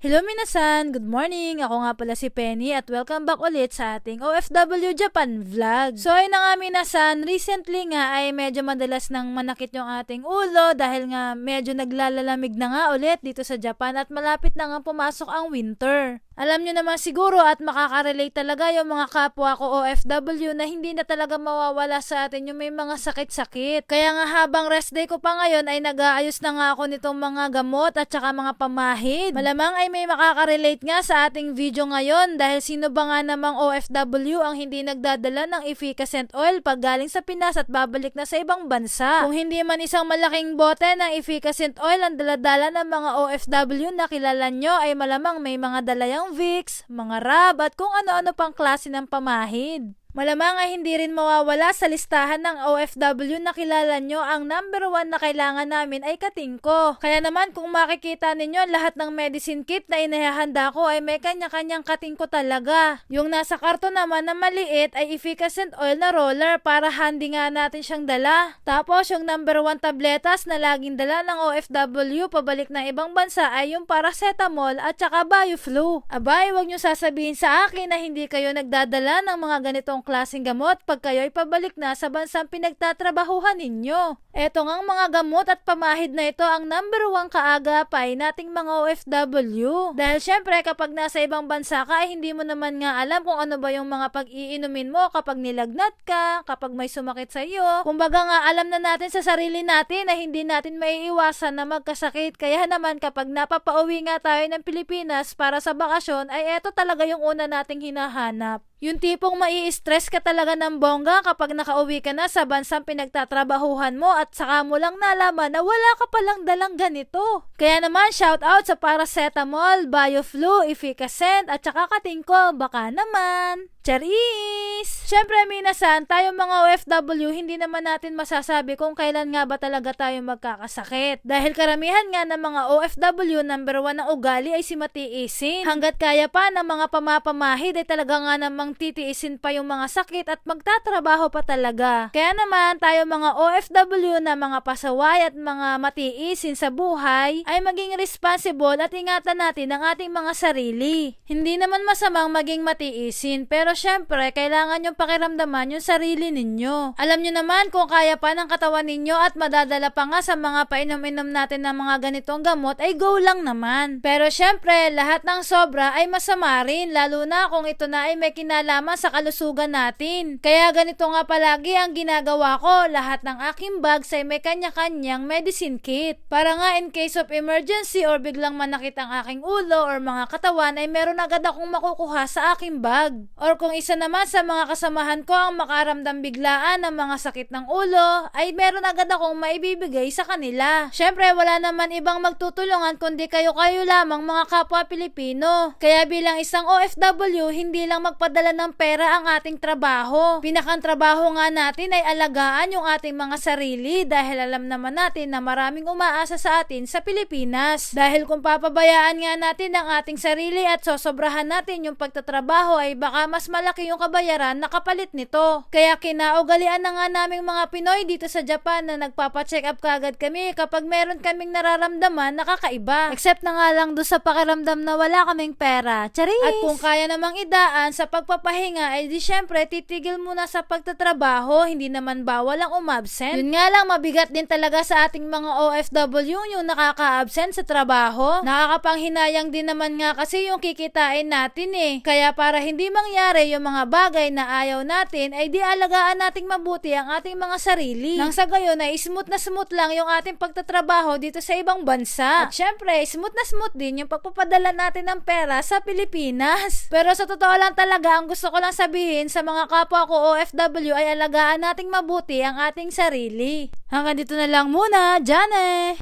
Hello minasan! Good morning! Ako nga pala si Penny at welcome back ulit sa ating OFW Japan vlog. So ayun na nga minasan, recently nga ay medyo madalas nang manakit yung ating ulo dahil nga medyo naglalalamig na nga ulit dito sa Japan at malapit na nga pumasok ang winter. Alam nyo naman siguro at makaka-relate talaga yung mga kapwa ko OFW na hindi na talaga mawawala sa atin yung may mga sakit-sakit. Kaya nga habang rest day ko pa ngayon ay nag-aayos na nga ako nitong mga gamot at saka mga pamahid. Malamang ay may makaka-relate nga sa ating video ngayon dahil sino ba nga namang OFW ang hindi nagdadala ng efficacent oil pag galing sa Pinas at babalik na sa ibang bansa. Kung hindi man isang malaking bote ng efficacent oil ang daladala ng mga OFW na kilala nyo ay malamang may mga dalayang Vicks, mga Rab at kung ano-ano pang klase ng pamahid. Malamang ay hindi rin mawawala sa listahan ng OFW na kilala nyo ang number one na kailangan namin ay katingko. Kaya naman kung makikita ninyo lahat ng medicine kit na inihahanda ko ay may kanya-kanyang katingko talaga. Yung nasa karton naman na maliit ay efficacent oil na roller para handy nga natin siyang dala. Tapos yung number one tabletas na laging dala ng OFW pabalik ng ibang bansa ay yung paracetamol at saka bioflu. Abay, huwag nyo sasabihin sa akin na hindi kayo nagdadala ng mga ganitong klaseng gamot pag kayo ay pabalik na sa bansang pinagtatrabahuhan ninyo. Eto ngang mga gamot at pamahid na ito ang number one kaagapay nating mga OFW. Dahil syempre kapag nasa ibang bansa ka ay hindi mo naman nga alam kung ano ba yung mga pag-iinumin mo kapag nilagnat ka, kapag may sumakit sa iyo. Kumbaga nga alam na natin sa sarili natin na hindi natin maiiwasan na magkasakit. Kaya naman kapag napapauwi nga tayo ng Pilipinas para sa bakasyon ay eto talaga yung una nating hinahanap. Yung tipong mai-stress ka talaga ng bongga kapag nakauwi ka na sa bansang pinagtatrabahuhan mo at saka mo lang nalaman na wala ka palang dalang ganito. Kaya naman shout out sa paracetamol, bioflu, efficacent at saka katingko, baka naman. Charis! Siyempre, minasan, tayo mga OFW, hindi naman natin masasabi kung kailan nga ba talaga tayo magkakasakit. Dahil karamihan nga ng mga OFW, number one na ugali ay si matiisin. Hanggat kaya pa ng mga pamapamahid ay talaga nga namang titiisin pa yung mga sakit at magtatrabaho pa talaga. Kaya naman, tayo mga OFW na mga pasaway at mga matiisin sa buhay ay maging responsible at ingatan natin ang ating mga sarili. Hindi naman masamang maging matiisin, pero syempre, kailangan yung pakiramdaman yung sarili ninyo. Alam nyo naman kung kaya pa ng katawan ninyo at madadala pa nga sa mga painom-inom natin ng mga ganitong gamot, ay go lang naman. Pero syempre, lahat ng sobra ay masama rin, lalo na kung ito na ay may kinalaman sa kalusugan natin. Kaya ganito nga palagi ang ginagawa ko, lahat ng aking bags ay may kanya-kanyang medicine kit. Para nga in case of emergency or biglang manakit ang aking ulo or mga katawan ay meron agad akong makukuha sa aking bag. Or kung isa naman sa mga kasamahan ko ang makaramdam biglaan ng mga sakit ng ulo, ay meron agad akong maibibigay sa kanila. Syempre, wala naman ibang magtutulungan kundi kayo-kayo lamang mga kapwa Pilipino. Kaya bilang isang OFW, hindi lang magpadala ng pera ang ating trabaho. Pinakang trabaho nga natin ay alagaan yung ating mga sarili dahil alam naman natin na maraming umaasa sa atin sa Pilipinas. Dahil kung papabayaan nga natin ang ating sarili at sosobrahan natin yung pagtatrabaho ay baka mas malaki yung kabayaran na kapalit nito. Kaya kinaugalian na nga naming mga Pinoy dito sa Japan na nagpapacheck up kagad kami kapag meron kaming nararamdaman na kakaiba. Except na nga lang do sa pakiramdam na wala kaming pera. Charis! At kung kaya namang idaan sa pagpapahinga ay di syempre titigil muna sa pagtatrabaho, hindi naman bawal ang umabsent. Yun nga lang mabigat din talaga sa ating mga OFW yung nakaka-absent sa trabaho. Nakakapanghinayang din naman nga kasi yung kikitain natin eh. Kaya para hindi mangyari yung mga bagay na ayaw natin ay di alagaan nating mabuti ang ating mga sarili. Nang sa gayon ay smooth na smooth lang yung ating pagtatrabaho dito sa ibang bansa. At syempre, smooth na smooth din yung pagpapadala natin ng pera sa Pilipinas. Pero sa totoo lang talaga, ang gusto ko lang sabihin sa mga kapwa ko OFW ay alagaan nating mabuti ang ating sarili. Hanggang dito na lang muna, Jane!